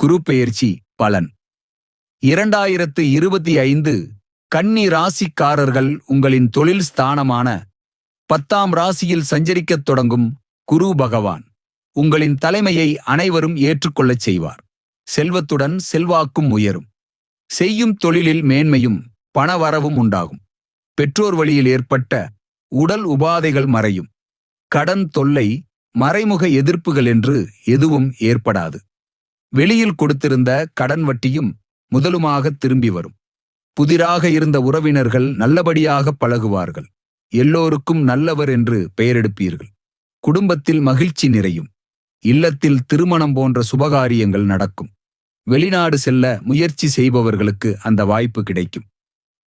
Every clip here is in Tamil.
குரு பெயர்ச்சி பலன். இரண்டாயிரத்து இருபத்தி ஐந்து கன்னி ராசிக்காரர்கள் உங்களின் தொழில் ஸ்தானமான பத்தாம் ராசியில் சஞ்சரிக்கத் தொடங்கும் குரு பகவான் உங்களின் தலைமையை அனைவரும் ஏற்றுக்கொள்ளச் செய்வார். செல்வத்துடன் செல்வாக்கும் உயரும். செய்யும் தொழிலில் மேன்மையும் பணவரவும் உண்டாகும். பெற்றோர் வழியில் ஏற்பட்ட உடல் உபாதைகள் மறையும். கடன் தொல்லை மறைமுக எதிர்ப்புகள் என்று எதுவும் ஏற்படாது. வெளியில் கொடுத்திருந்த கடன் வட்டியும் முதலுமாக திரும்பி வரும். புதிராக இருந்த உறவினர்கள் நல்லபடியாக பழகுவார்கள். எல்லோருக்கும் நல்லவர் என்று பெயரெடுப்பீர்கள். குடும்பத்தில் மகிழ்ச்சி நிறையும். இல்லத்தில் திருமணம் போன்ற சுபகாரியங்கள் நடக்கும். வெளிநாடு செல்ல முயற்சி செய்பவர்களுக்கு அந்த வாய்ப்பு கிடைக்கும்.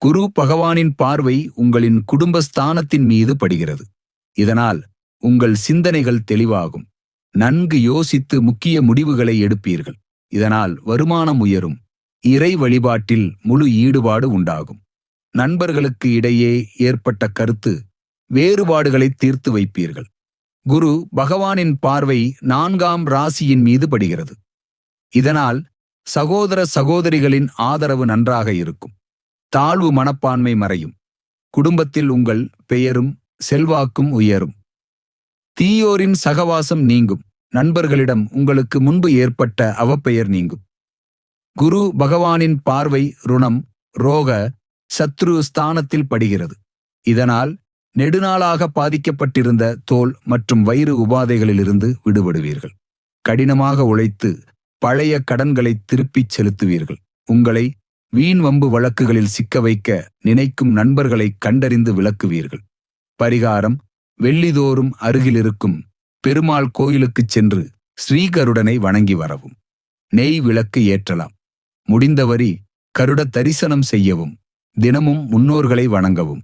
குரு பகவானின் பார்வை உங்களின் குடும்பஸ்தானத்தின் மீது படுகிறது. இதனால் உங்கள் சிந்தனைகள் தெளிவாகும். நன்கு யோசித்து முக்கிய முடிவுகளை எடுப்பீர்கள். இதனால் வருமானம் உயரும். இறை வழிபாட்டில் முழு ஈடுபாடு உண்டாகும். நண்பர்களுக்கு இடையே ஏற்பட்ட கருத்து வேறுபாடுகளை தீர்த்து வைப்பீர்கள். குரு பகவானின் பார்வை நான்காம் ராசியின் மீது படுகிறது. இதனால் சகோதர சகோதரிகளின் ஆதரவு நன்றாக இருக்கும். தாழ்வு மனப்பான்மை மறையும். குடும்பத்தில் உங்கள் பெயரும் செல்வாக்கும் உயரும். தீயோரின் சகவாசம் நீங்கும். நண்பர்களிடம் உங்களுக்கு முன்பு ஏற்பட்ட அவப்பெயர் நீங்கும். குரு பகவானின் பார்வை ருணம் ரோக சத்ரு ஸ்தானத்தில் படுகிறது. இதனால் நெடுநாளாக பாதிக்கப்பட்டிருந்த தோல் மற்றும் வயிறு உபாதைகளிலிருந்து விடுபடுவீர்கள். கடினமாக உழைத்து பழைய கடன்களை திருப்பிச் செலுத்துவீர்கள். உங்களை வீண் வம்பு வழக்குகளில் சிக்க வைக்க நினைக்கும் நண்பர்களை கண்டறிந்து விளக்குவீர்கள். பரிகாரம் வெள்ளிதோறும் அருகிலிருக்கும் பெருமாள் கோயிலுக்குச் சென்று ஸ்ரீகருடனை வணங்கி வரவும். நெய் விளக்கு ஏற்றலாம். முடிந்தவரி கருட தரிசனம் செய்யவும். தினமும் முன்னோர்களை வணங்கவும்.